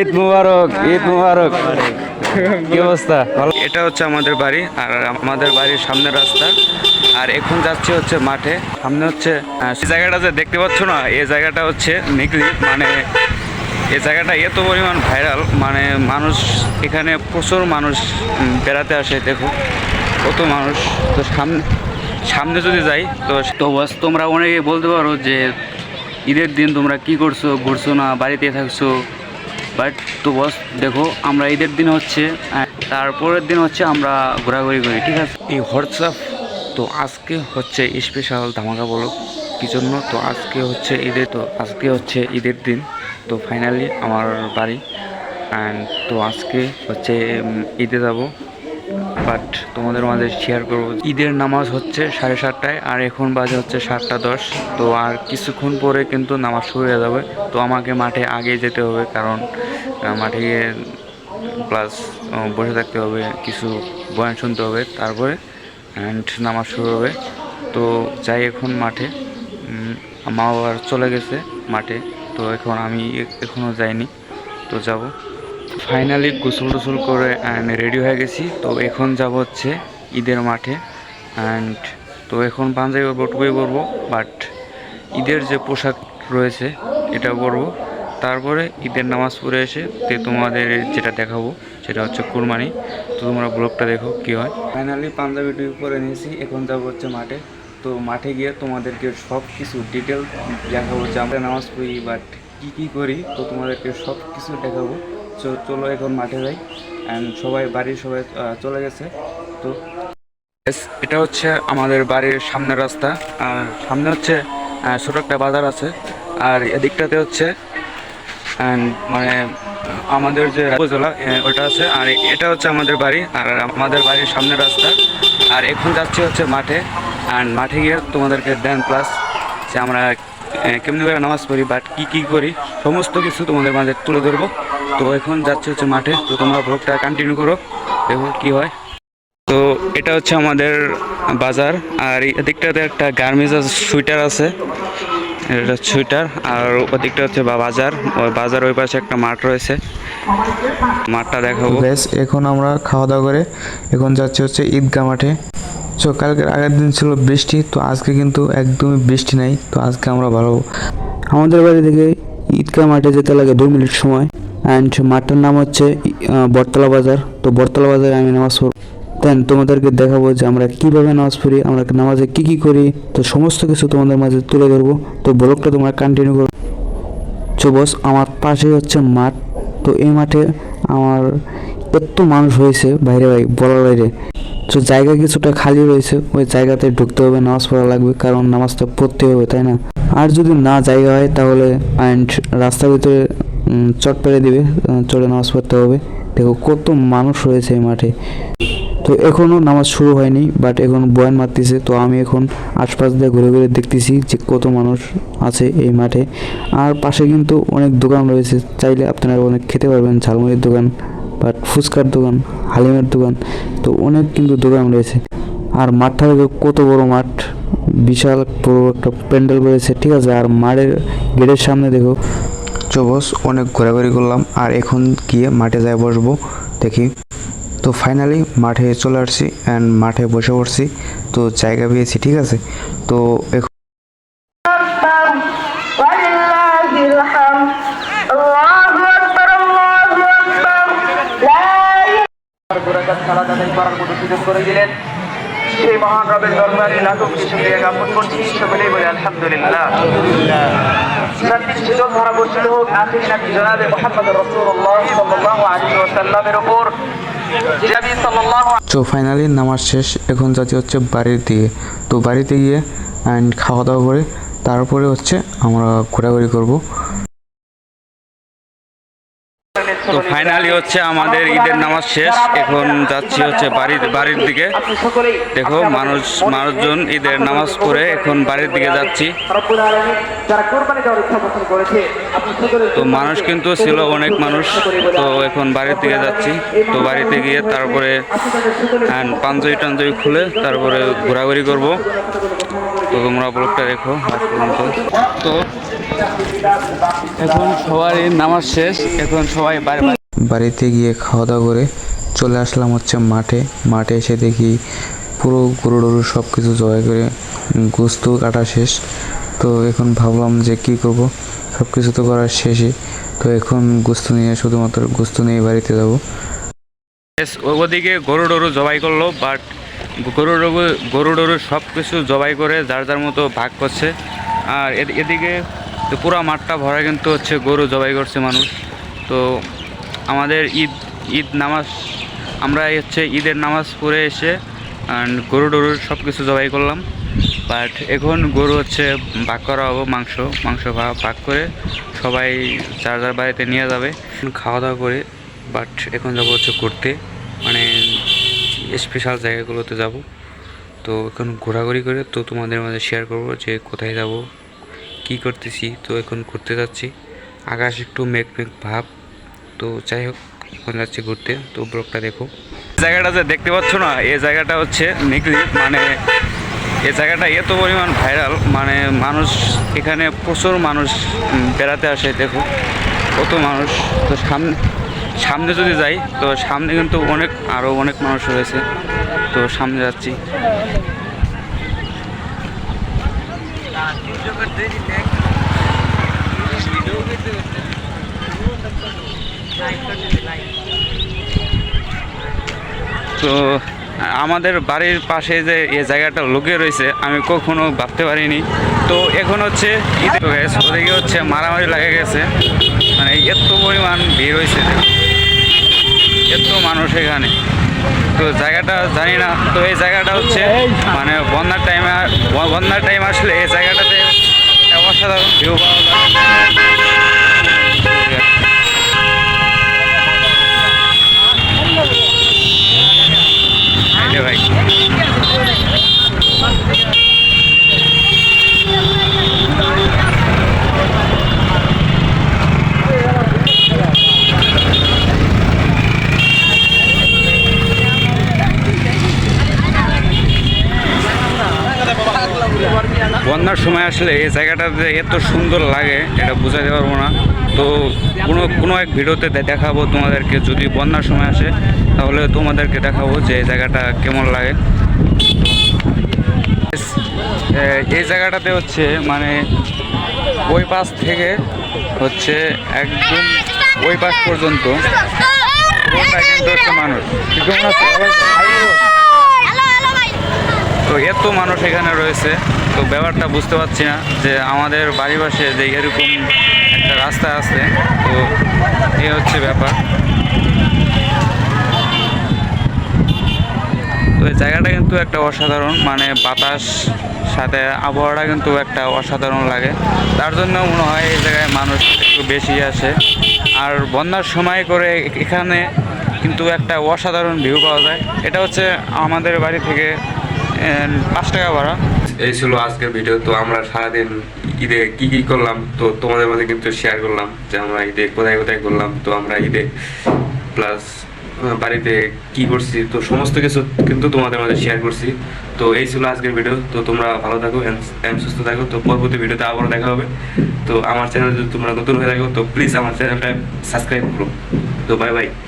ঈদ মুবারক ঈদ মুবারক। কি অবস্থা? এটা হচ্ছে আমাদের বাড়ি, আর আমাদের বাড়ির সামনের রাস্তা। আর এখন যাচ্ছে হচ্ছে মাঠে। সামনে হচ্ছে সেই জায়গাটা যে দেখতে পাচ্ছ না এই জায়গাটা হচ্ছে নিকলি মানে এই জায়গাটা এত পরিমাণ ভাইরাল। মানে মানুষ, এখানে প্রচুর মানুষ বেড়াতে আসে, দেখো। কত মানুষ। তো সামনে সামনে যদি যাই, তো তো তোমরা অনেকে বলতে পারো যে, ঈদের দিন তোমরা কি করছ, ঘুরছো না, বাড়িতে থাকছো? বাট তো বস, দেখো, আমরা ঈদের দিন হচ্ছে তারপরের দিন হচ্ছে আমরা ঘোরাঘুরি করি, ঠিক আছে? এই হোয়াটসঅ্যাপ, তো আজকে হচ্ছে স্পেশাল ধামাকা বলো, কি জন্য? তো আজকে হচ্ছে ঈদের, তো আজকে হচ্ছে ঈদের দিন, তো ফাইনালি আমার বাড়ি অ্যান্ড তো আজকে হচ্ছে ঈদে যাব। বাট তোমাদের মাঝে শেয়ার করব। ঈদের নামাজ হচ্ছে সাড়ে সাতটায়, আর এখন বাজে হচ্ছে সাতটা দশ। তো আর কিছুক্ষণ পরে কিন্তু নামাজ শুরু হয়ে যাবে। তো আমাকে মাঠে আগে যেতে হবে, কারণ মাঠে গিয়ে প্লাস বসে থাকতে হবে, কিছু বয়ান শুনতে হবে। তারপরে অ্যান্ড নামাজ শুরু হবে। তো যাই এখন মাঠে। মা বাবার চলে গেছে মাঠে। তো এখন আমি এখনও যাইনি। তো যাব। ফাইনালি গোসল টোসল করে অ্যান্ড রেডি হয়ে গেছি। তো এখন যাব হচ্ছে ঈদের মাঠে অ্যান্ড তো এখন পাঞ্জাবি পরবো, টুপি পরবো বাট ঈদের যে পোশাক রয়েছে, এটা পরবো। তারপরে ঈদের নামাজ পড়ে এসে তে তোমাদের যেটা দেখাবো, সেটা হচ্ছে কুরবানি। তো তোমরা ব্লগটা দেখো কী হয়। ফাইনালি পাঞ্জাবি টুপি পরে নিয়েছি, এখন যাব হচ্ছে মাঠে। তো মাঠে গিয়ে তোমাদেরকে সব কিছু ডিটেল দেখাবো যে আমরা নামাজ পড়ি বাট কী কী করি, তো তোমাদেরকে সব কিছু দেখাবো। তো চলো এখন মাঠে যাই। অ্যান্ড সবাই বাড়ির সবাই চলে গেছে। তো এটা হচ্ছে আমাদের বাড়ির সামনের রাস্তা। আর সামনে হচ্ছে ছোটো একটা বাজার আছে। আর এদিকটাতে হচ্ছে মানে আমাদের যে উপজেলা ওটা আছে। আর এটা হচ্ছে আমাদের বাড়ি। আর আমাদের বাড়ির সামনের রাস্তা। আর এখন যাচ্ছি হচ্ছে মাঠে। আর মাঠে গিয়ে তোমাদেরকে দেন প্লাস যে আমরা কেমনি করে নামাজ পড়ি বাট কী কী করি, সমস্ত কিছু তোমাদের মাঝে তুলে ধরবো। তো এখন যাচ্ছে হচ্ছে মাঠে, তো তোমরা ব্লগটা কন্টিনিউ করো, দেখো কী হয়। তো এটা হচ্ছে আমাদের বাজার, আর এদিকটাতে একটা গার্মেন্টস সুইটার আছে। এটা সুইটার, আর ওদিকটা হচ্ছে বাজার, ওই বাজার ওই পাশে একটা মাঠ রয়েছে। মাঠটা দেখাবো। ব্যাস এখন আমরা খাওয়া দাওয়া করে এখন যাচ্ছি হচ্ছে ঈদগাহ মাঠে। তো কালকের আগের দিন ছিল বৃষ্টি, তো আজকে কিন্তু একদমই বৃষ্টি নাই, তো আজকে আমরা ভালো। আমাদের বাড়ি থেকে ঈদগাহ মাঠে যেতে লাগে দু মিনিট সময় অ্যান্ড মাঠটার নাম হচ্ছে বটতলা বাজার। তো বটতলা বাজারে আমি নামাজ পড়ব দেন তোমাদেরকে দেখাবো যে আমরা কীভাবে নামাজ পড়ি, আমরা নামাজে কী কী করি, তো সমস্ত কিছু তোমাদের মাঝে তুলে ধরবো। তো ব্লগটা তোমরা কন্টিনিউ করো। তো বস আমার পাশে হচ্ছে মাঠ। তো এই মাঠে আমার এত মানুষ হয়েছে বাইরে বাইরে বলার বাইরে। তো জায়গা কিছুটা খালি রয়েছে, ওই জায়গাতে ঢুকতে হবে, নামাজ পড়া লাগবে, কারণ নামাজটা পড়তে হবে, তাই না? আর যদি না জায়গা হয়, তাহলে অ্যান্ড রাস্তার ভিতরে চট পেরে দিবে চড়ে নামাজ পড়তে হবে। দেখো কত মানুষ রয়েছে এই মাঠে। তো এখনও নামাজ শুরু হয়নি বাট এখন বয়ান মারতেছে, তো আমি এখন আশপাশ দিয়ে ঘুরে ঘুরে দেখতেছি যে কত মানুষ আছে এই মাঠে। আর পাশে কিন্তু অনেক দোকান রয়েছে, চাইলে আপনারা অনেক খেতে পারবেন, ঝালমুড়ির দোকান। বাট ফুচকার দোকান, হালিমের দোকান, তো অনেক কিন্তু দোকান রয়েছে। আর মাঠটা দেখো কত বড় মাঠ, বিশাল বড় একটা প্যান্ডেল রয়েছে, ঠিক আছে? আর মাঠের গেটের সামনে দেখো চবস অনেক ঘোরাঘুরি করলাম, আর এখন গিয়ে মাঠে যাই বসবো, দেখি। তো ফাইনালি মাঠে চলে আসছি অ্যান্ড মাঠে বসে পড়ছি, তো জায়গা পেয়েছি, ঠিক আছে? তো এখন সালাত আদায় করার মতো সুযোগ করে দিলেন। সেই মহান রবের দরবারে লাখো শুক্রিয়া জ্ঞাপন করছি সকলেই বলে, আলহামদুলিল্লাহ। সুযোগ হোক আখির নাকি জনাবে মোহাম্মদ রসুল্লাহ সাল্লাল্লাহু তো ফাইনালি নামাজ শেষ, এখন যাচ্ছি হচ্ছে বাড়ির দিকে। তো বাড়িতে গিয়ে অ্যান্ড খাওয়া দাওয়া করে, তারপরে হচ্ছে আমরা ঘোরাঘুরি করব। তো ফাইনালি হচ্ছে আমাদের ঈদের নামাজ শেষ এখন যাচ্ছি হচ্ছে বাড়ির বাড়ির দিকে। দেখো মানুষ মানুষজন ঈদের নামাজ পড়ে এখন বাড়ির দিকে যাচ্ছি। তো মানুষ কিন্তু ছিল অনেক মানুষ তো এখন বাড়ির দিকে যাচ্ছি। তো বাড়িতে গিয়ে তারপরে and পাঞ্জাবি টাঞ্জাবি খুলে তারপরে ঘোরাঘুরি করব। তো তোমরা ব্লগটা দেখো তো এখন সবারই নামাজ শেষ এখন সবাই বাড়ি বাড়িতে গিয়ে খাওয়া দাওয়া করে চলে আসলাম হচ্ছে মাঠে। মাঠে এসে দেখি পুরো গরু টরু সব কিছু জবাই করে গোস্ত কাটা শেষ। তো এখন ভাবলাম যে কি করব? সব কিছু তো করার শেষই। তো এখন গোস্ত নিয়ে শুধুমাত্র গোস্ত নিয়ে বাড়িতে যাব। ওদিকে গরু ডরু জবাই করল বাট গরু ডরু গরু ডরু সব কিছু জবাই করে যার যার মতো ভাগ করছে। আর এদ- এদিকে তো পুরো মাঠটা ভরা কিন্তু হচ্ছে গরু জবাই করছে মানুষ। তো আমাদের ঈদ ঈদ নামাজ আমরা হচ্ছে ঈদের নামাজ পড়ে এসে গরু ডরুর সব কিছু জবাই করলাম। বাট এখন গরু হচ্ছে ভাগ করা হব, মাংস মাংস ভাগ করে সবাই যার যার বাড়িতে নিয়ে যাবে। খাওয়া দাওয়া করে বাট এখন যাব হচ্ছে ঘুরতে। মানে স্পেশাল জায়গাগুলোতে যাব। তো এখন ঘোরাঘুরি করে তো তোমাদের মাঝে শেয়ার করব যে কোথায় যাব। কি করতেছি? তো এখন ঘুরতে যাচ্ছি। আকাশ একটু মেঘ মেঘ ভাব। তো যাই হোক, এখন যাচ্ছি ঘুরতে। তো ব্লগটা দেখো। জায়গাটা যে দেখতে পাচ্ছ না, এই জায়গাটা হচ্ছে নিকলি মানে এই জায়গাটা এত পরিমাণ ভাইরাল। মানে মানুষ, এখানে প্রচুর মানুষ বেড়াতে আসে, দেখো। কত মানুষ। তো সামনে সামনে যদি যাই, তো সামনে কিন্তু অনেক আরও অনেক মানুষ রয়েছে। তো সামনে যাচ্ছি। তো, আমাদের বাড়ির পাশে যে এই জায়গাটা লুকিয়ে রয়েছে, আমি কখনো ভাবতে পারিনি। তো, এখন হচ্ছে ওদিকে হচ্ছে মারামারি লাগে গেছে। মানে এত পরিমাণ ভিড় হয়েছে এত মানুষ এখানে। তো, জায়গাটা জানি না, তো এই জায়গাটা হচ্ছে মানে বন্যার টাইমে বন্যার টাইম আসলে এই জায়গাটাতে অসাধারণ ভিউ পাওয়া যায় এই যে ভাই বন্যার সময় আসলে এই জায়গাটা যে এত সুন্দর লাগে এটা বোঝাতে পারব না। তো কোনো কোনো এক ভিডিওতে দেখাবো তোমাদেরকে যদি বন্যার সময় আসে তাহলে তোমাদেরকে দেখাবো যে এই জায়গাটা কেমন লাগে। এই জায়গাটাতে হচ্ছে মানে ওই পাশ থেকে হচ্ছে একদম ওই পাশ পর্যন্ত। মানুষ কিন্তু মনে হচ্ছে সবাই- তো এত মানুষ এখানে রয়েছে, তো ব্যাপারটা বুঝতে পারছি না যে আমাদের বাড়ি পাশে যে এরকম একটা রাস্তা আছে, তো এই হচ্ছে ব্যাপার। তো এই জায়গাটা কিন্তু একটা অসাধারণ মানে বাতাস, সাথে আবহাওয়াটা কিন্তু একটা অসাধারণ লাগে। তার জন্য মনে হয় এই জায়গায় মানুষ একটু বেশি আসে। আর বন্যার সময় করে এখানে কিন্তু একটা অসাধারণ ভিউ পাওয়া যায়। এটা হচ্ছে আমাদের বাড়ি থেকে পাঁচ টাকা ভাড়া। এই ছিল আজকের ভিডিও তো আমরা সারাদিন ঈদে কি কি করলাম? তো তোমাদের মধ্যে কিন্তু শেয়ার করলাম যে আমরা ঈদে কোথায় কোথায় করলাম তো আমরা ঈদে প্লাস বাড়িতে কি করছি, তো সমস্ত কিছু কিন্তু তোমাদের মধ্যে শেয়ার করছি। তো এই ছিল আজকের ভিডিও তো তোমরা ভালো থাকো সুস্থ থাকো। তো পরবর্তী ভিডিওতে আবারও দেখা হবে। তো আমার চ্যানেল যদি তোমরা নতুন হয়ে থাকো, তো প্লিজ আমার চ্যানেলটা সাবস্ক্রাইব করো। তো বাই বাই